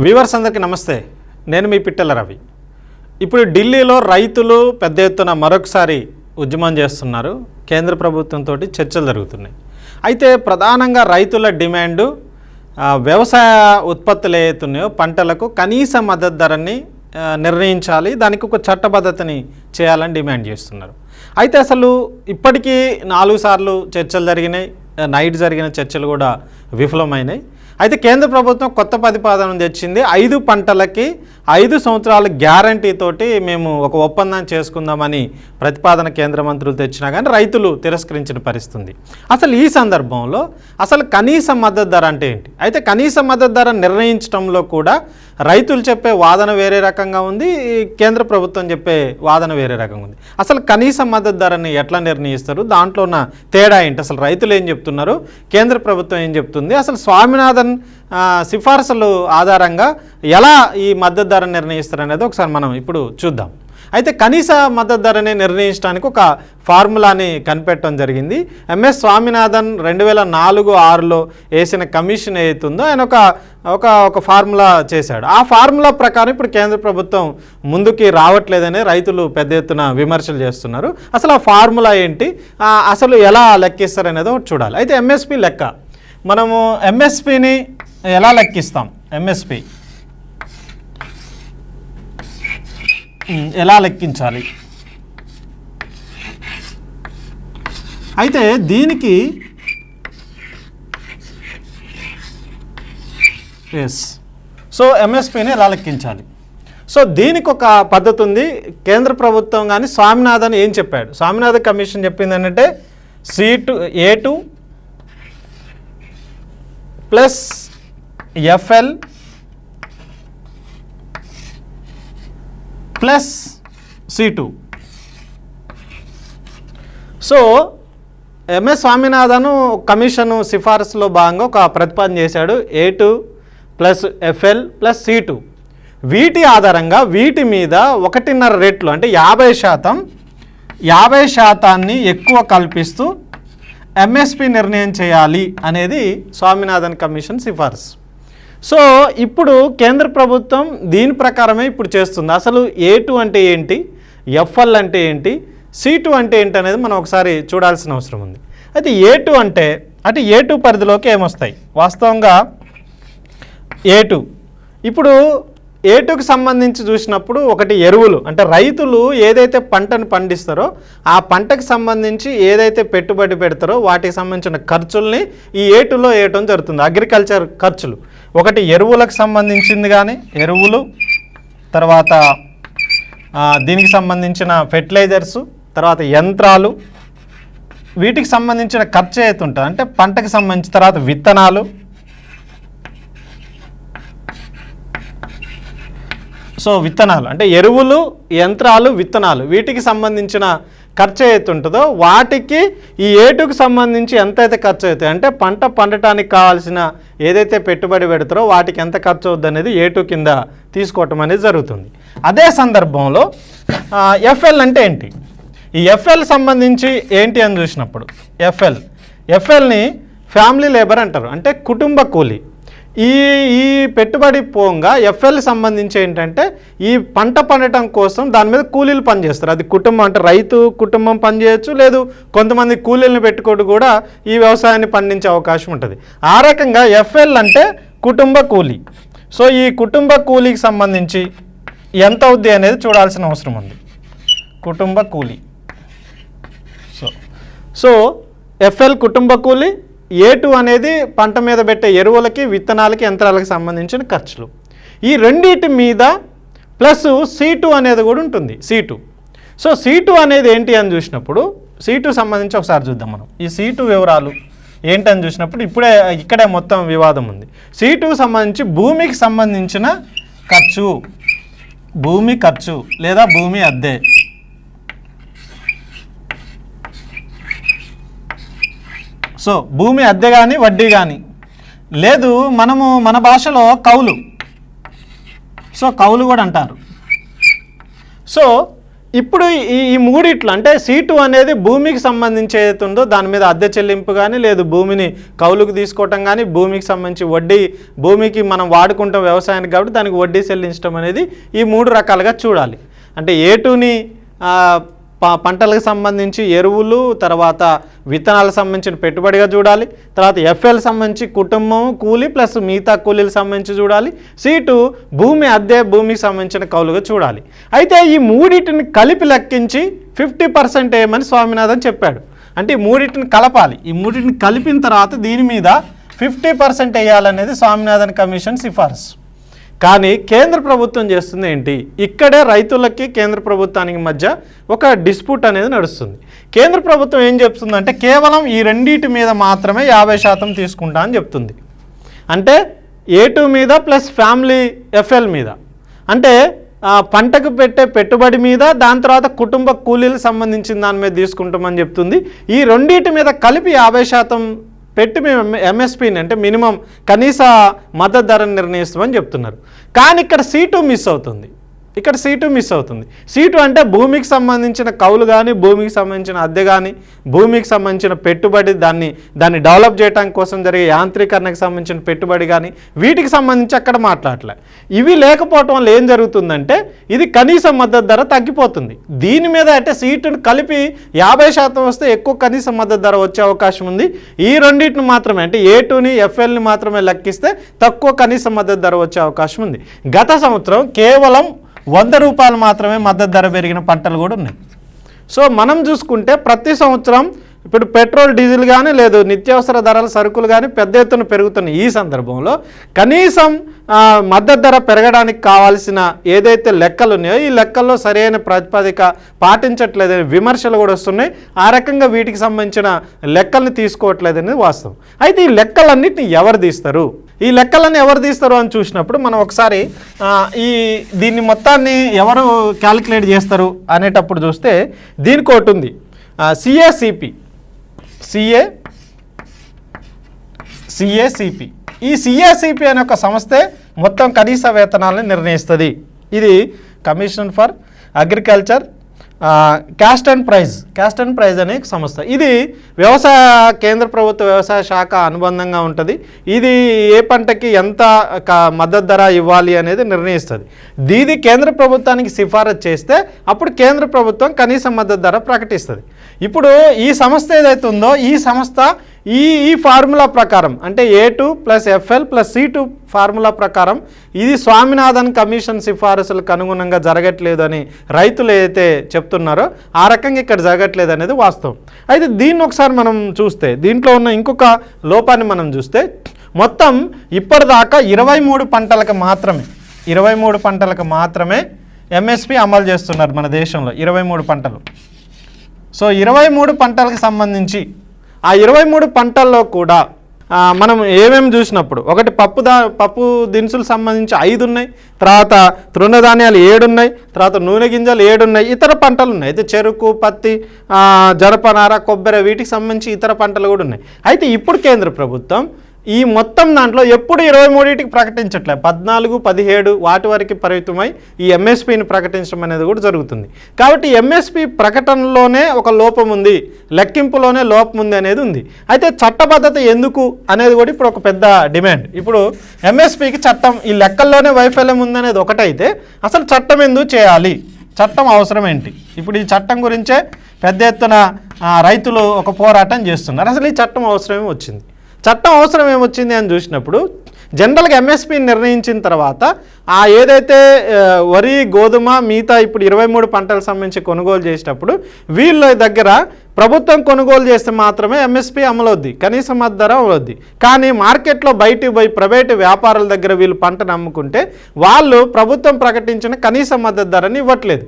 Viewers అందరికీ నమస్తే. నేను మీ పిట్టల రవి. ఇప్పుడు ఢిల్లీలో రైతులు పెద్ద ఎత్తున మరొకసారి ఉద్యమం చేస్తున్నారు. కేంద్ర ప్రభుత్వంతో చర్చలు జరుగుతున్నాయి. అయితే ప్రధానంగా రైతుల డిమాండు వ్యవసాయ ఉత్పత్తులు ఏవైతున్నాయో పంటలకు కనీస మద్దతు ధరని నిర్ణయించాలి. దానికి ఒక చట్టబద్ధతని చేయాలని డిమాండ్ చేస్తున్నారు. అయితే అసలు ఇప్పటికీ నాలుగు సార్లు చర్చలు జరిగినాయి. నైట్ జరిగిన చర్చలు కూడా విఫలమైనాయి. అయితే కేంద్ర ప్రభుత్వం కొత్త ప్రతిపాదన తెచ్చింది. ఐదు పంటలకి ఐదు సంవత్సరాల గ్యారంటీ తోటి మేము ఒక ఒప్పందం చేసుకుందామని ప్రతిపాదన కేంద్ర మంత్రులు తెచ్చినా కానీ రైతులు తిరస్కరించిన పరిస్థితి అసలు ఈ సందర్భంలో అసలు కనీస మద్దతు ధర అంటే ఏంటి? అయితే కనీస మద్దతు ధర నిర్ణయించడంలో కూడా రైతులు చెప్పే వాదన వేరే రకంగా ఉంది కేంద్ర ప్రభుత్వం చెప్పే వాదన వేరే రకంగా ఉంది. అసలు కనీస మద్దతు ధరని ఎట్లా నిర్ణయిస్తారు? దాంట్లో ఉన్న తేడా ఏంటి? అసలు రైతులు ఏం చెప్తున్నారు? కేంద్ర ప్రభుత్వం ఏం చెప్తుంది? అసలు స్వామినాథన్ సిఫార్సులు ఆధారంగా ఎలా ఈ మద్దతు ధర నిర్ణయిస్తారు అనేది ఒకసారి మనం ఇప్పుడు చూద్దాం. అయితే కనీస మద్దతు ధరని నిర్ణయించడానికి ఒక ఫార్ములాని కనిపెట్టడం జరిగింది. ఎంఎస్ స్వామినాథన్ రెండు వేల నాలుగు ఆరులో వేసిన కమిషన్ ఏదైతుందో ఆయన ఒక ఒక ఒక ఫార్ములా చేశాడు. ఆ ఫార్ములా ప్రకారం ఇప్పుడు కేంద్ర ప్రభుత్వం ముందుకి రావట్లేదని రైతులు పెద్ద ఎత్తున విమర్శలు చేస్తున్నారు. అసలు ఆ ఫార్ములా ఏంటి? అసలు ఎలా లెక్కిస్తారు అనేది ఒకటి చూడాలి. అయితే ఎంఎస్పి లెక్క. మనము ఎంఎస్పిని ఎలా లెక్కిస్తాం? ఎంఎస్పి. ఎలా లెక్కించాలి? అయితే దీనికి ఎస్ సో ఎంఎస్పిని ఎలా లెక్కించాలి? సో దీనికి ఒక పద్ధతి ఉంది. కేంద్ర ప్రభుత్వం కానీ స్వామినాథన్ ఏం చెప్పాడు? స్వామినాథ కమిషన్ చెప్పింది ఏంటంటే C two A two plus FL plus C two. So MS Swaminathan commission సిఫారసులో భాగంగా ఒక ప్రతిపాదన చేశాడు. A two plus FL plus C two. వీటి ఆధారంగా వీటి మీద ఒకటిన్నర రేట్లు అంటే యాభై శాతం యాభై శాతాన్ని ఎక్కువ కల్పిస్తూ ఎంఎస్పి నిర్ణయం చేయాలి అనేది స్వామినాథన్ కమిషన్ సిఫార్సు. సో ఇప్పుడు కేంద్ర ప్రభుత్వం దీని ప్రకారమే ఇప్పుడు చేస్తుంది. అసలు ఏ టూ అంటే ఏంటి? ఎఫ్ఎల్ అంటే ఏంటి? సి టూ అంటే ఏంటి అనేది మనం ఒకసారి చూడాల్సిన అవసరం ఉంది. అయితే ఏ టూ అంటే అంటే ఏ టూ పరిధిలోకి ఏమొస్తాయి? వాస్తవంగా ఏ టూ ఇప్పుడు ఏటుకు సంబంధించి చూసినప్పుడు ఒకటి ఎరువులు అంటే రైతులు ఏదైతే పంటను పండిస్తారో ఆ పంటకు సంబంధించి ఏదైతే పెట్టుబడి పెడతారో వాటికి సంబంధించిన ఖర్చుల్ని ఈ ఏటులో వేయటం జరుగుతుంది. అగ్రికల్చర్ ఖర్చులు. ఒకటి ఎరువులకు సంబంధించింది కానీ ఎరువులు తర్వాత దీనికి సంబంధించిన ఫెర్టిలైజర్సు తర్వాత యంత్రాలు వీటికి సంబంధించిన ఖర్చు అయితే ఉంటుంది? అంటే పంటకు సంబంధించిన తర్వాత విత్తనాలు సో విత్తనాలు అంటే ఎరువులు యంత్రాలు విత్తనాలు వీటికి సంబంధించిన ఖర్చు అయితే ఉంటుందో వాటికి ఈ ఏటుకు సంబంధించి ఎంత అయితే ఖర్చు అవుతాయి అంటే పంట పండటానికి కావాల్సిన ఏదైతే పెట్టుబడి పెడతారో వాటికి ఎంత ఖర్చు అవుద్ది అనేది ఏటు కింద తీసుకోవటం అనేది జరుగుతుంది. అదే సందర్భంలో ఎఫ్ఎల్ అంటే ఏంటి? ఈ ఎఫ్ఎల్ సంబంధించి ఏంటి అని చూసినప్పుడు ఎఫ్ఎల్ ఎఫ్ఎల్ని ఫ్యామిలీ లేబర్ అంటారు అంటే కుటుంబ కూలీ. ఈ ఈ పెట్టుబడి పోగా ఎఫ్ఎల్ సంబంధించి ఏంటంటే ఈ పంట పండటం కోసం దాని మీద కూలీలు పనిచేస్తారు. అది కుటుంబం అంటే రైతు కుటుంబం పనిచేయచ్చు లేదు కొంతమంది కూలీలను పెట్టుకోవడం కూడా ఈ వ్యవసాయాన్ని పండించే అవకాశం ఉంటుంది. ఆ రకంగా ఎఫ్ఎల్ అంటే కుటుంబ కూలీ. సో ఈ కుటుంబ కూలీకి సంబంధించి ఎంత అవుద్ది అనేది చూడాల్సిన అవసరం ఉంది. కుటుంబ కూలీ. సో సో ఎఫ్ఎల్ కుటుంబ కూలి ఏ టూ అనేది పంట మీద పెట్టే ఎరువులకి విత్తనాలకి యంత్రాలకి సంబంధించిన ఖర్చులు. ఈ రెండింటి మీద ప్లస్ సి టూ అనేది కూడా ఉంటుంది. C two so C two అనేది ఏంటి అని చూసినప్పుడు సి టూ సంబంధించి ఒకసారి చూద్దాం మనం. ఈ సి టూ వివరాలు ఏంటని చూసినప్పుడు ఇప్పుడే ఇక్కడే మొత్తం వివాదం ఉంది. సి సంబంధించి భూమికి సంబంధించిన ఖర్చు. భూమి ఖర్చు లేదా భూమి అద్దె. సో భూమి అద్దె కానీ వడ్డీ కానీ లేదు మనము మన భాషలో కౌలు. సో కౌలు కూడా అంటారు. సో ఇప్పుడు ఈ ఈ మూడిట్లు అంటే సీటు అనేది భూమికి సంబంధించి ఏదైతే ఉందో దాని మీద అద్దె చెల్లింపు కానీ లేదు భూమిని కౌలుకు తీసుకోవటం కానీ భూమికి సంబంధించి వడ్డీ భూమికి మనం వాడుకుంటాం వ్యవసాయానికి కాబట్టి దానికి వడ్డీ చెల్లించడం అనేది ఈ మూడు రకాలుగా చూడాలి. అంటే ఏ టూని పంటలకు సంబంధించి ఎరువులు తర్వాత విత్తనాలకు సంబంధించిన పెట్టుబడిగా చూడాలి తర్వాత ఎఫ్ఎల్ సంబంధించి కుటుంబం కూలి ప్లస్ మిగతా కూలీలకు సంబంధించి చూడాలి సీటు భూమి అద్దె భూమికి సంబంధించిన కౌలుగా చూడాలి. అయితే ఈ మూడింటిని కలిపి లెక్కించి ఫిఫ్టీ పర్సెంట్ ఏమని స్వామినాథన్ చెప్పాడు. అంటే ఈ మూడింటిని కలపాలి. ఈ మూడింటిని కలిపిన తర్వాత దీని మీద ఫిఫ్టీ పర్సెంట్ వేయాలనేది స్వామినాథన్ కమిషన్ సిఫార్సు. కానీ కేంద్ర ప్రభుత్వం చేస్తుంది ఏంటి? ఇక్కడే రైతులకి కేంద్ర ప్రభుత్వానికి మధ్య ఒక డిస్ప్యూట్ అనేది నడుస్తుంది. కేంద్ర ప్రభుత్వం ఏం చెప్తుందంటే కేవలం ఈ రెండింటి మీద మాత్రమే యాభై శాతం తీసుకుంటా అని చెప్తుంది. అంటే ఏ టూ మీద ప్లస్ ఫ్యామిలీ ఎఫ్ఎల్ మీద. అంటే పంటకు పెట్టే పెట్టుబడి మీద దాని తర్వాత కుటుంబ కూలీలకు సంబంధించిన దాని మీద తీసుకుంటామని చెప్తుంది. ఈ రెండింటి మీద కలిపి యాభై శాతం పెట్టి మేము ఎంఎస్పీని అంటే మినిమం కనీస మద్దతు ధరను నిర్ణయిస్తామని చెప్తున్నారు. కానీ ఇక్కడ సీటు మిస్ అవుతుంది. ఇక్కడ సీటు మిస్ అవుతుంది. సీటు అంటే భూమికి సంబంధించిన కౌలు కానీ భూమికి సంబంధించిన అద్దె కానీ భూమికి సంబంధించిన పెట్టుబడి దాన్ని దాన్ని డెవలప్ చేయడానికి కోసం జరిగే యాంత్రీకరణకు సంబంధించిన పెట్టుబడి కానీ వీటికి సంబంధించి అక్కడ మాట్లాడలే. ఇవి లేకపోవటం వల్ల ఏం జరుగుతుందంటే ఇది కనీస మద్దతు ధర తగ్గిపోతుంది. దీని మీద అంటే సీటును కలిపి యాభై శాతం వస్తే ఎక్కువ కనీస మద్దతు ధర వచ్చే అవకాశం ఉంది. ఈ రెండింటిని మాత్రమే అంటే ఏ టూని ఎఫ్ఎల్ని మాత్రమే లెక్కిస్తే తక్కువ కనీస మద్దతు ధర వచ్చే అవకాశం ఉంది. గత సంవత్సరం కేవలం వంద రూపాయలు మాత్రమే మద్దతు ధర పెరిగిన పంటలు కూడా ఉన్నాయి. సో మనం చూసుకుంటే ప్రతి సంవత్సరం ఇప్పుడు పెట్రోల్ డీజిల్ కానీ లేదు నిత్యావసర ధరల సరుకులు కానీ పెద్ద ఎత్తున పెరుగుతున్న ఈ సందర్భంలో కనీసం మద్దతు ధర పెరగడానికి కావాల్సిన ఏదైతే లెక్కలు ఉన్నాయో ఈ లెక్కల్లో సరైన ప్రాతిపదిక పాటించట్లేదని విమర్శలు కూడా వస్తున్నాయి. ఆ రకంగా వీటికి సంబంధించిన లెక్కల్ని తీసుకోవట్లేదనేది వాస్తవం. అయితే ఈ లెక్కలన్నిటిని ఎవరు తీస్తారు? ఈ లెక్కలన్నీ ఎవరు తీస్తారు అని చూసినప్పుడు మనం ఒకసారి ఈ దీన్ని మొత్తాన్ని ఎవరు క్యాలిక్యులేట్ చేస్తారు అనేటప్పుడు చూస్తే దీనికి ఒకటి ఉంది. సిఏసిపి సిఏ సిఏసిపి ఈ సిఏసిపి అనే ఒక సంస్థే మొత్తం కనీస వేతనాలను నిర్ణయిస్తుంది. ఇది commission for agriculture cost and price cost and price అనే సంస్థ. ఇది వ్యవసాయ కేంద్ర ప్రభుత్వ వ్యవసాయ శాఖ అనుబంధంగా ఉంటుంది. ఇది ఏ పంటకి ఎంత మద్దతు ధర ఇవ్వాలి అనేది నిర్ణయిస్తుంది. దీది కేంద్ర ప్రభుత్వానికి సిఫారసు చేస్తే అప్పుడు కేంద్ర ప్రభుత్వం కనీస మద్దతు ధర ప్రకటిస్తుంది. ఇప్పుడు ఈ సంస్థ ఏదైతే ఉందో ఈ సంస్థ ఈ ఈ ఫార్ములా ప్రకారం అంటే A two plus FL plus C two formula ప్రకారం ఇది స్వామినాథన్ కమిషన్ సిఫారసులకు అనుగుణంగా జరగట్లేదు అని రైతులు ఏదైతే చెప్తున్నారో ఆ రకంగా ఇక్కడ జరగట్లేదు అనేది వాస్తవం. అయితే దీన్ని ఒకసారి మనం చూస్తే దీంట్లో ఉన్న ఇంకొక లోపాన్ని మనం చూస్తే మొత్తం ఇప్పటిదాకా ఇరవై మూడు పంటలకు మాత్రమే ఇరవై మూడు పంటలకు మాత్రమే ఎంఎస్పి అమలు చేస్తున్నారు మన దేశంలో ఇరవై మూడు పంటలు. సో ఇరవై మూడు పంటలకు సంబంధించి ఆ ఇరవై మూడు పంటల్లో కూడా మనం ఏమేమి చూసినప్పుడు ఒకటి పప్పు దా పప్పు దినుసులు సంబంధించి ఐదు ఉన్నాయి తర్వాత తృణధాన్యాలు ఏడు ఉన్నాయి తర్వాత నూనె గింజలు ఏడు ఉన్నాయి ఇతర పంటలు ఉన్నాయి. అయితే చెరుకు పత్తి జనపనార కొబ్బరి వీటికి సంబంధించి ఇతర పంటలు కూడా ఉన్నాయి. అయితే ఇప్పుడు కేంద్ర ప్రభుత్వం ఈ మొత్తం దాంట్లో ఎప్పుడు ఇరవై మూడింటికి ప్రకటించట్లే. పద్నాలుగు పదిహేడు వాటి వరకు పరిమితమై ఈ ఎంఎస్పిని ప్రకటించడం అనేది కూడా జరుగుతుంది. కాబట్టి ఎంఎస్పి ప్రకటనలోనే ఒక లోపం ఉంది. లెక్కింపులోనే లోపం ఉంది అనేది ఉంది. అయితే చట్టబద్ధత ఎందుకు అనేది కూడా ఇప్పుడు ఒక పెద్ద డిమాండ్. ఇప్పుడు ఎంఎస్పికి చట్టం ఈ లెక్కల్లోనే వైఫల్యం ఉందనేది ఒకటైతే అసలు చట్టం ఎందుకు చేయాలి? చట్టం అవసరం ఏంటి? ఇప్పుడు ఈ చట్టం గురించే పెద్ద ఎత్తున రైతులు ఒక పోరాటం చేస్తున్నారు. అసలు ఈ చట్టం అవసరమే వచ్చింది. చట్టం అవసరం ఏమొచ్చింది అని చూసినప్పుడు జనరల్గా ఎంఎస్పి నిర్ణయించిన తర్వాత ఆ ఏదైతే వరి గోధుమ మిగతా ఇప్పుడు ఇరవై మూడు పంటలకు సంబంధించి కొనుగోలు చేసేటప్పుడు వీళ్ళ దగ్గర ప్రభుత్వం కొనుగోలు చేస్తే మాత్రమే ఎంఎస్పి అమలవుద్ది కనీస మద్దతు ధర అమలవుద్ది. కానీ మార్కెట్లో బయటికి పోయి ప్రైవేటు వ్యాపారుల దగ్గర వీళ్ళు పంటను అమ్ముకుంటే వాళ్ళు ప్రభుత్వం ప్రకటించిన కనీస మద్దతు ధరని ఇవ్వట్లేదు.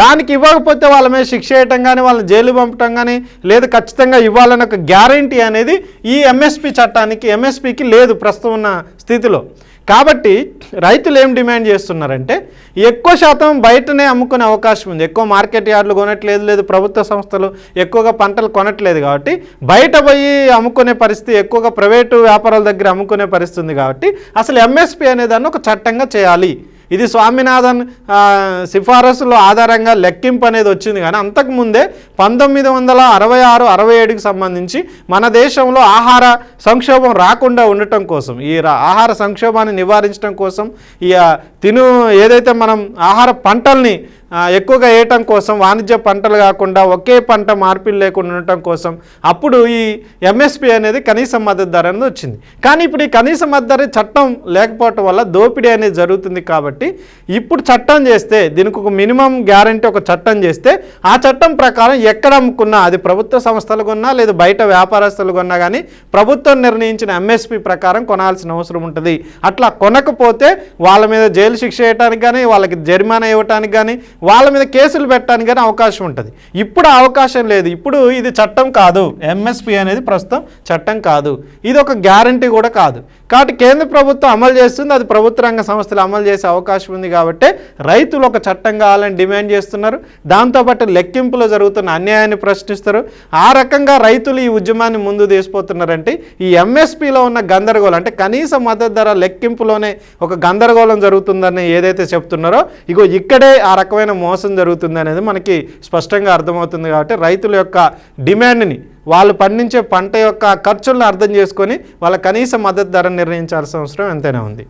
దానికి ఇవ్వకపోతే వాళ్ళ మీద శిక్ష వేయటం కానీ వాళ్ళని జైలు పంపటం కానీ లేదు ఖచ్చితంగా ఇవ్వాలని ఒక గ్యారంటీ అనేది ఈ ఎంఎస్పి చట్టానికి ఎంఎస్పికి లేదు ప్రస్తుతం ఉన్న స్థితిలో. కాబట్టి రైతులు ఏం డిమాండ్ చేస్తున్నారంటే ఎక్కువ శాతం బయటనే అమ్ముకునే అవకాశం ఉంది. ఎక్కువ మార్కెట్ యార్డులు కొనట్లేదు లేదు ప్రభుత్వ సంస్థలు ఎక్కువగా పంటలు కొనట్లేదు కాబట్టి బయట పోయి అమ్ముకునే పరిస్థితి ఎక్కువగా ప్రైవేటు వ్యాపారాల దగ్గర అమ్ముకునే పరిస్థితి ఉంది కాబట్టి అసలు ఎంఎస్పి అనేదాన్ని ఒక చట్టంగా చేయాలి. ఇది స్వామినాథన్ సిఫారసుల ఆధారంగా లెక్కింపు అనేది వచ్చింది. కానీ అంతకుముందే పంతొమ్మిది వందల అరవై ఆరు అరవై ఏడుకి సంబంధించి మన దేశంలో ఆహార సంక్షోభం రాకుండా ఉండటం కోసం ఈ ఆహార సంక్షోభాన్ని నివారించడం కోసం ఈ తిను ఏదైతే మనం ఆహార పంటల్ని ఎక్కువగా వేయటం కోసం వాణిజ్య పంటలు కాకుండా ఒకే పంట మార్పిడి లేకుండా ఉండటం కోసం అప్పుడు ఈ ఎంఎస్పి అనేది కనీస మద్దతు ధర అనేది వచ్చింది. కానీ ఇప్పుడు ఈ కనీస మద్దతు ధర చట్టం లేకపోవటం వల్ల దోపిడీ అనేది జరుగుతుంది కాబట్టి ఇప్పుడు చట్టం చేస్తే దీనికి ఒక మినిమం గ్యారంటీ ఒక చట్టం చేస్తే ఆ చట్టం ప్రకారం ఎక్కడ అమ్ముకున్నా అది ప్రభుత్వ సంస్థలు కొన్నా లేదా బయట వ్యాపారస్తులు కొన్నా కానీ ప్రభుత్వం నిర్ణయించిన ఎంఎస్పి ప్రకారం కొనాల్సిన అవసరం ఉంటుంది. అట్లా కొనకపోతే వాళ్ళ మీద జైలు శిక్ష వేయడానికి కానీ వాళ్ళకి జరిమానా ఇవ్వటానికి కానీ వాళ్ళ మీద కేసులు పెట్టడానికి కానీ అవకాశం ఉంటుంది. ఇప్పుడు అవకాశం లేదు. ఇప్పుడు ఇది చట్టం కాదు. ఎంఎస్పి అనేది ప్రస్తుతం చట్టం కాదు. ఇది ఒక గ్యారంటీ కూడా కాదు. కాబట్టి కేంద్ర ప్రభుత్వం అమలు చేస్తుంది అది ప్రభుత్వ రంగ సంస్థలు అమలు చేసే అవకాశం ఉంది కాబట్టి రైతులు ఒక చట్టం కావాలని డిమాండ్ చేస్తున్నారు. దాంతోపాటు లెక్కింపులో జరుగుతున్న అన్యాయాన్ని ప్రశ్నిస్తారు. ఆ రకంగా రైతులు ఈ ఉద్యమాన్ని ముందు తీసుకుపోతున్నారంటే ఈ ఎంఎస్పిలో ఉన్న గందరగోళం అంటే కనీస మద్దతు ధర లెక్కింపులోనే ఒక గందరగోళం జరుగుతుందని ఏదైతే చెప్తున్నారో ఇగో ఇక్కడే ఆ రకమైన మోసం జరుగుతుంది అనేది మనకి స్పష్టంగా అర్థమవుతుంది కాబట్టి రైతుల యొక్క డిమాండ్ని వాళ్ళు పండించే పంట యొక్క ఖర్చులను అర్థం చేసుకొని వాళ్ళ కనీస మద్దతు ధర నిర్ణయించాల్సిన అవసరం ఎంతైనా ఉంది.